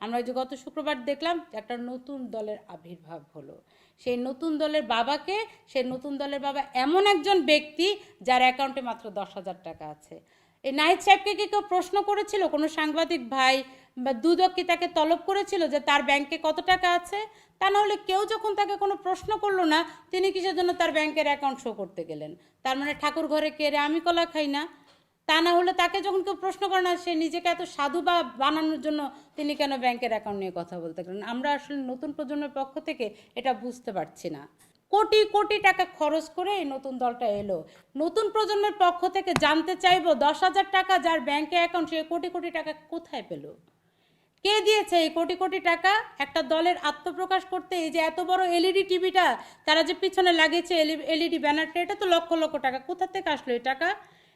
আমরা যে গত শুক্রবার দেখলাম যে একটা নতুন দলের আবির্ভাব হলো। সেই নতুন দলের বাবাকে, সেই নতুন দলের বাবা এমন একজন ব্যক্তি যার অ্যাকাউন্টে মাত্র দশ হাজার টাকা আছে। এই নাহিদ সাহেবকে কি কেউ প্রশ্ন করেছিল? কোনো সাংবাদিক ভাই বা দুদক কি তাকে তলব করেছিল যে তার ব্যাংকে কত টাকা আছে? তা না হলে কেউ যখন তাকে কোনো প্রশ্ন করল না, তিনি কিসের জন্য তার ব্যাংকের অ্যাকাউন্ট শো করতে গেলেন? তার মানে ঠাকুর ঘরে কেড়ে আমি কলা খাই না? তা না হলে তাকে যখন কেউ প্রশ্ন করে না, সে নিজেকে এত সাধু বা বানানোর জন্য তিনি কেন ব্যাংকের অ্যাকাউন্ট নিয়ে কথা বলতে গেলেন? আমরা আসলে নতুন প্রজন্মের পক্ষ থেকে এটা বুঝতে পারছি না। কোটি কোটি টাকা খরচ করে এই নতুন দলটা এলো। নতুন প্রজন্মের পক্ষ থেকে জানতে চাইব দশ হাজার টাকা যার ব্যাংকে অ্যাকাউন্ট সে কোটি কোটি টাকা কোথায় পেল? কে দিয়েছে এই কোটি কোটি টাকা? একটা দলের আত্মপ্রকাশ করতে এই যে এত বড় এলইডি টিভিটা, তারা যে পিছনে লাগিয়েছে এলইডি ব্যানারটা, এটা তো লক্ষ লক্ষ টাকা। কোথা থেকে আসলো এই টাকা?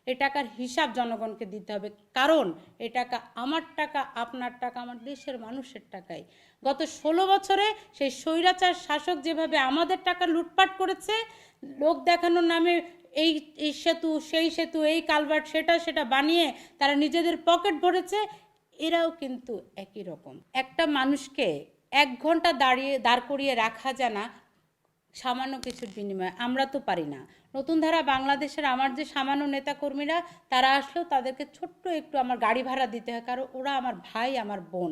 এই টাকার হিসাব জনগণকে দিতে হবে। কারণ এই টাকা আমার টাকা, আপনার টাকা, আমার দেশের মানুষের টাকাই। গত ষোলো বছরে সেই স্বৈরাচার শাসক যেভাবে আমাদের টাকা লুটপাট করেছে, লোক দেখানোর নামে এই এই সেতু, সেই সেতু, এই কালভার্ট, সেটা সেটা বানিয়ে তারা নিজেদের পকেট ভরেছে, এরাও কিন্তু একই রকম। একটা মানুষকে এক ঘণ্টা দাঁড়িয়ে, দাঁড় করিয়ে রাখা যায় না সামান্য কিছুর বিনিময়ে। আমরা তো পারি না। নতুন ধারা বাংলাদেশের আমার যে সামান্য নেতাকর্মীরা, তারা আসলেও তাদেরকে ছোট্ট একটু আমার গাড়ি ভাড়া দিতে হয়, কারণ ওরা আমার ভাই, আমার বোন।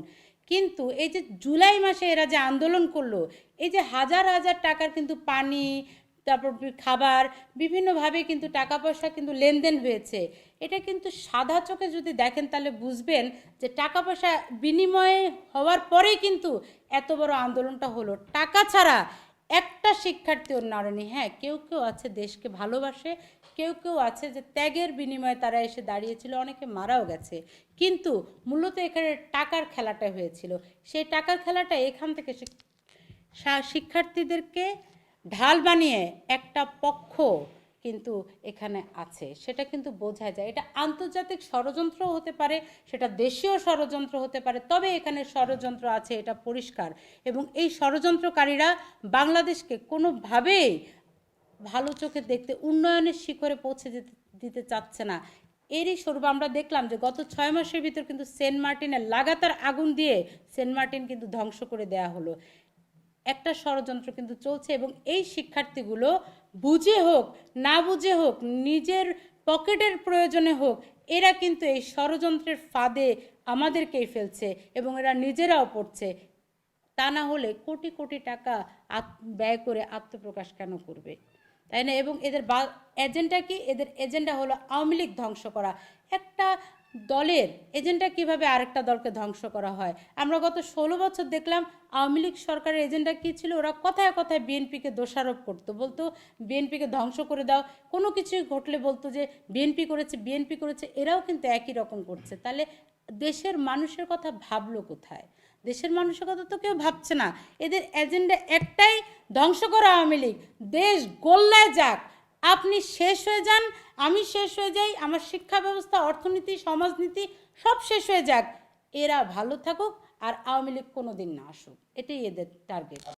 কিন্তু এই যে জুলাই মাসে এরা যে আন্দোলন করল, এই যে হাজার হাজার টাকার কিন্তু পানি, তারপর খাবার, বিভিন্নভাবে কিন্তু টাকা পয়সা কিন্তু লেনদেন হয়েছে। এটা কিন্তু সাদা চোখে যদি দেখেন, তাহলে বুঝবেন যে টাকা পয়সা বিনিময়ে হওয়ার পরেই কিন্তু এত বড় আন্দোলনটা হলো। টাকা ছাড়া একটা শিক্ষার্থী অন্যারণী হ্যাঁ কেউ কেউ আছে দেশকে ভালোবাসে, কেউ কেউ আছে যে ত্যাগের বিনিময়ে তারা এসে দাঁড়িয়েছিল, অনেকে মারাও গেছে। কিন্তু মূলত এখানে টাকার খেলাটা হয়েছিল। সেই টাকার খেলাটা এখান থেকে শিক্ষার্থীদেরকে ঢাল বানিয়ে একটা পক্ষ কিন্তু এখানে আছে। সেটা কিন্তু বোঝা যায়। এটা আন্তর্জাতিক ষড়যন্ত্র হতে পারে, সেটা দেশীয় ষড়যন্ত্র হতে পারে, তবে এখানে ষড়যন্ত্র আছে, এটা পরিষ্কার। এবং এই ষড়যন্ত্রকারীরা বাংলাদেশকে কোনোভাবেই ভালো চোখে দেখতে, উন্নয়নের শিখরে পৌঁছে যেতে, দিতে চাচ্ছে না। এরই স্বরূপ আমরা দেখলাম যে গত ছয় মাসের ভিতর কিন্তু সেন্ট মার্টিনের লাগাতার আগুন দিয়ে সেন্ট মার্টিন কিন্তু ধ্বংস করে দেয়া হলো। একটা ষড়যন্ত্র কিন্তু চলছে এবং এই শিক্ষার্থীগুলো বুঝে হোক, না বুঝে হোক, নিজের পকেটের প্রয়োজনে হোক, এরা কিন্তু এই ষড়যন্ত্রের ফাঁদে আমাদেরকেই ফেলছে এবং এরা নিজেরাও পড়ছে। তা না হলে কোটি কোটি টাকা ব্যয় করে আত্মপ্রকাশ কেন করবে? তাই না? এবং এদের বা এজেন্ডা কি? এদের এজেন্ডা হলো আওয়ামী লীগ ধ্বংস করা। একটা দলের এজেন্ডা কীভাবে আরেকটা দলকে ধ্বংস করা হয়? আমরা গত ষোলো বছর দেখলাম আওয়ামী লীগ সরকারের এজেন্ডা কী ছিল? ওরা কথায় কথায় বিএনপিকে দোষারোপ করতো। বলতো, বিএনপিকে ধ্বংস করে দাও। কোনো কিছুই ঘটলে বলতো যে, বিএনপি করেছে বিএনপি করেছে। এরাও কিন্তু একই রকম করছে। তাহলে দেশের মানুষের কথা ভাবলো কোথায়? দেশের মানুষের কথা তো কেউ ভাবছে না। এদের এজেন্ডা একটাই, ধ্বংস করা আওয়ামী লীগ। দেশ গোল্লায় যাক। আপনি শেষ হয়ে যান, আমি শেষ হয়ে যাই, আমার শিক্ষা ব্যবস্থা, অর্থনীতি, সমাজনীতি সব শেষ হয়ে যাক। এরা ভালো থাকুক আর আওয়ামী লীগ কোনো দিন না আসুক। এটাই এদের টার্গেট